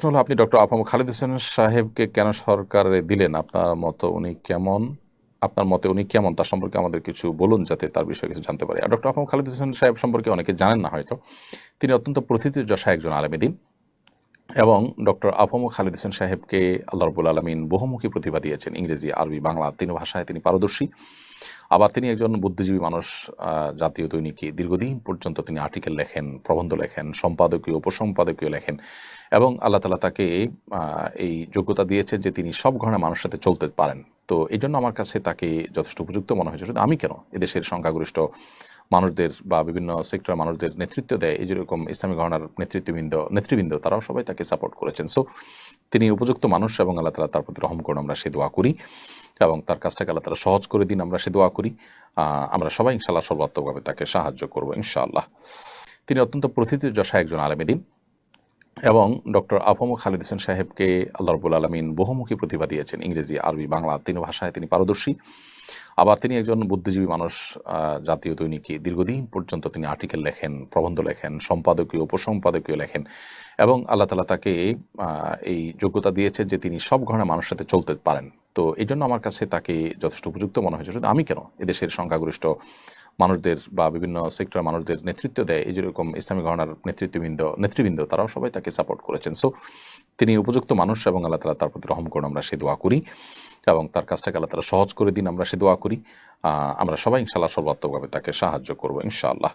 প্রশ্ন হলো, আপনি ডক্টর আফাম খালিদ হোসেন সাহেবকে কেন সরকারে দিলেন? আপনার মতো উনি কেমন? আপনার মতে উনি কেমন? তার সম্পর্কে আমাদের কিছু বলুন যাতে তার বিষয়ে কিছু জানতে পারি। আর ডক্টর আফাম খালিদ হোসেন সাহেব সম্পর্কে অনেকে জানেন না হয়তো। তিনি অত্যন্ত প্রথিতযশা একজন আলমেদিন এবং ডক্টর আফম খালিদ হোসেন সাহেবকে আল্লাহ রবুল আলমিন বহুমুখী প্রতিভা দিয়েছেন। ইংরেজি, আরবি, বাংলা তিন ভাষায় তিনি পারদর্শী। আবার তিনি একজন বুদ্ধিজীবী মানুষ জাতীয় দৈনিকে। দীর্ঘদিন পর্যন্ত তিনি আর্টিকেল লেখেন, প্রবন্ধ লেখেন, সম্পাদকীয়, উপসম্পাদকীয় লেখেন এবং আল্লাহ তালা তাকে এই যোগ্যতা দিয়েছে যে তিনি সব ধরনের মানুষের সাথে চলতে পারেন। তো এই জন্য আমার কাছে তাকে যথেষ্ট উপযুক্ত মনে হয়েছে। শুধু আমি কেন? এদেশের সংখ্যাগরিষ্ঠ মানুষদের বা বিভিন্ন সেক্টরের মানুষদের নেতৃত্ব দেয় এই যেরকম ইসলামী ঘটনার নেতৃত্ববৃন্দ, নেতৃবৃন্দ, তারাও সবাই তাকে সাপোর্ট করেছেন। সো তিনি উপযুক্ত মানুষ এবং আল্লাহ তালা তার প্রতি রহম করুন। আমরা সে দোয়া করি। এবং তার কাজটাকে আল্লাহ তালা সহজ করে দিন, আমরা সে দোয়া করি। আমরা সবাই ইনশাল্লাহ সর্বাত্মকভাবে তাকে সাহায্য করব ইনশাআল্লাহ। তিনি অত্যন্ত প্রথিত যশা একজন আলেমেদিন এবং ডক্টর আফম খালিদ হোসেন সাহেবকে আল্লাহ রবুল আলমিন বহুমুখী প্রতিভা দিয়েছেন। ইংরেজি, আরবি, বাংলা, তিন ভাষায় তিনি পারদর্শী। আবার তিনি একজন বুদ্ধিজীবী মানুষ জাতীয় দৈনিকে দীর্ঘদিন পর্যন্ত তিনি আর্টিকেল লেখেন, প্রবন্ধ লেখেন, সম্পাদকীয়, উপসম্পাদকীয় লেখেন এবং আল্লাহ তালা তাকে এই যোগ্যতা দিয়েছে যে তিনি সব ধরনের মানুষের সাথে চলতে পারেন। তো এই জন্য আমার কাছে তাকে যথেষ্ট উপযুক্ত মনে হয়েছে। শুধু আমি কেন এদেশের সংখ্যাগরিষ্ঠ মানুষদের বা বিভিন্ন সেক্টরের মানুষদের নেতৃত্ব দেয়? এই যেরকম ইসলামী ঘটনার নেতৃত্ববৃন্দ, নেতৃবৃন্দ, তারাও সবাই তাকে সাপোর্ট করেছেন। সো তিনি উপযুক্ত মানুষ এবং আল্লাহ তালা তার প্রতি রহম করুন, আমরা সে দোয়া করি এবং তার কাজটাকে আল্লাহ তালা সহজ করে দিন, আমরা সে দোয়া করি। আমরা সবাই ইনশাল্লাহ সর্বাত্মকভাবে তাকে সাহায্য করব, ইনশাআল্লাহ।